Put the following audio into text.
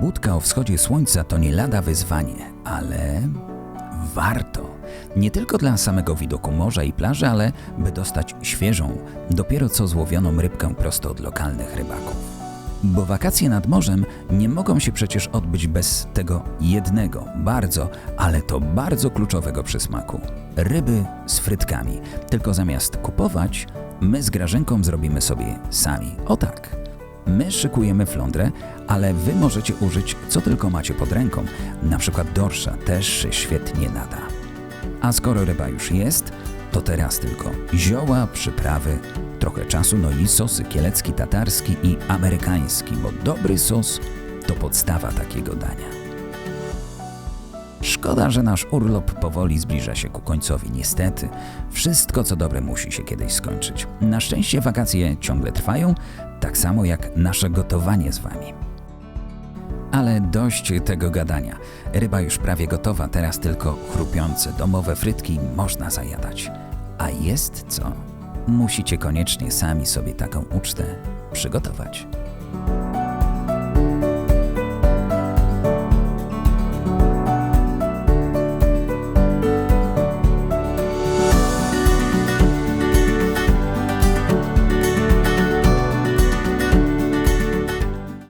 wódka o wschodzie słońca to nie lada wyzwanie, ale warto. Nie tylko dla samego widoku morza i plaży, ale by dostać świeżą, dopiero co złowioną rybkę prosto od lokalnych rybaków. Bo wakacje nad morzem nie mogą się przecież odbyć bez tego jednego, bardzo, ale to bardzo kluczowego przysmaku ryby z frytkami. Tylko zamiast kupować, my z Grażynką zrobimy sobie sami. O tak. My szykujemy flądrę, ale wy możecie użyć co tylko macie pod ręką. Na przykład dorsza też się świetnie nada. A skoro ryba już jest, to teraz tylko zioła, przyprawy, trochę czasu, no i sosy kielecki, tatarski i amerykański, bo dobry sos to podstawa takiego dania. Szkoda, że nasz urlop powoli zbliża się ku końcowi. Niestety, wszystko co dobre musi się kiedyś skończyć. Na szczęście wakacje ciągle trwają, tak samo jak nasze gotowanie z wami. Ale dość tego gadania. Ryba już prawie gotowa, teraz tylko chrupiące domowe frytki można zajadać. A jest co? Musicie koniecznie sami sobie taką ucztę przygotować.